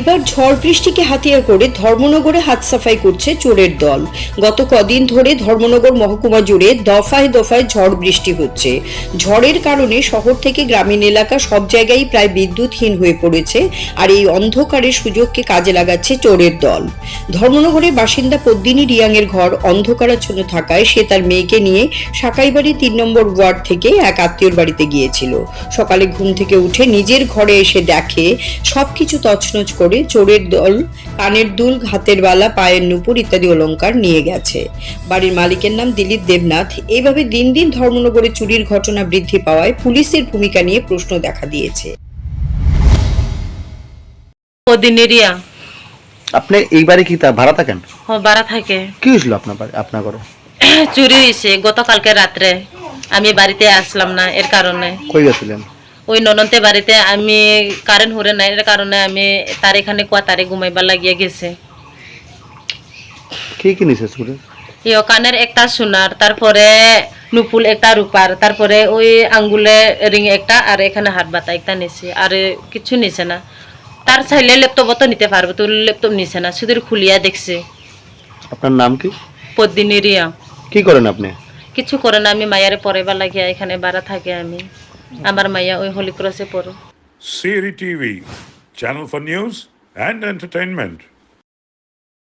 এবার ঝড় বৃষ্টিকে হাতিয়ার করে ধর্মনগরে হাত সাফাই করছে চোরের দল। গত কদিন ধরে ধর্মনগর মহকুমা জুড়ে দফায় দফায় ঝড় বৃষ্টি হচ্ছে। ঝড়ের কারণে শহর থেকে গ্রামীণ এলাকা সব জায়গায় প্রায় বিদ্যুৎহীন হয়ে পড়েছে আর এই অন্ধকারের সুযোগকে কাজে লাগাচ্ছে চোরের দল। ধর্মনগরের বাসিন্দা পদ্মিনী রিয়াংয়ের ঘর অন্ধকারাচ্ছন্ন থাকায় সে তার মেয়েকে নিয়ে সাকাইবাড়ি তিন নম্বর ওয়ার্ড থেকে এক আত্মীয়র বাড়িতে গিয়েছিল। সকালে ঘুম থেকে উঠে নিজের ঘরে এসে দেখে সবকিছু তছনছ করে চোরের দল কানের দুল হাতের বালা পায়ের নুপুর ইত্যাদি অলংকার নিয়ে গেছে। বাড়ির মালিকের নাম দিলীপ দেবনাথ। এইভাবে দিন দিন ধর্মনগরে চুরির ঘটনা বৃদ্ধি পাওয়ায় পুলিশের ভূমিকা নিয়ে প্রশ্ন দেখা দিয়েছে। আপনি এই বাড়ি কি তা ভাড়া থাকেন? হ বাড়া থাকে। কি হয়েছিল আপনার বাড়ি আপনার ঘরে? চুরি হয়েছে গতকালকে রাত্রে। আমি বাড়িতে আসলাম না এর কারণে। কই গেছিলেন? ওই ননন্তে বাড়িতে আমি কারেন্ট হরে নাই এর কারণে আমি তার এখানে কুয়া তারে ঘুমাইবার লাগিয়ে গেছে। কি কি নিছে চুরে ইয় কানের একটা সোনার তারপরে নুপুল একটা রূপার তারপরে ওই আঙ্গুলে রিং একটা আর এখানে হাত বাতা একটা নিছে আর কিছু নিছে না। তার চাইলে ল্যাপটপ তো নিতে পারবে তোর ল্যাপটপ নিছে না শুধু খুলিয়া দেখছে। আপনার নাম কি? পদ্মিনী রিয়া। কি করেন আপনি? কিছু করে না আমি মায়ারে পড়াইবার লাগিয়া এখানে বাড়া থাকে আমি। আমার মাইয়া ওই হলি ক্রসে পড়ো Siri TV, channel for news and entertainment.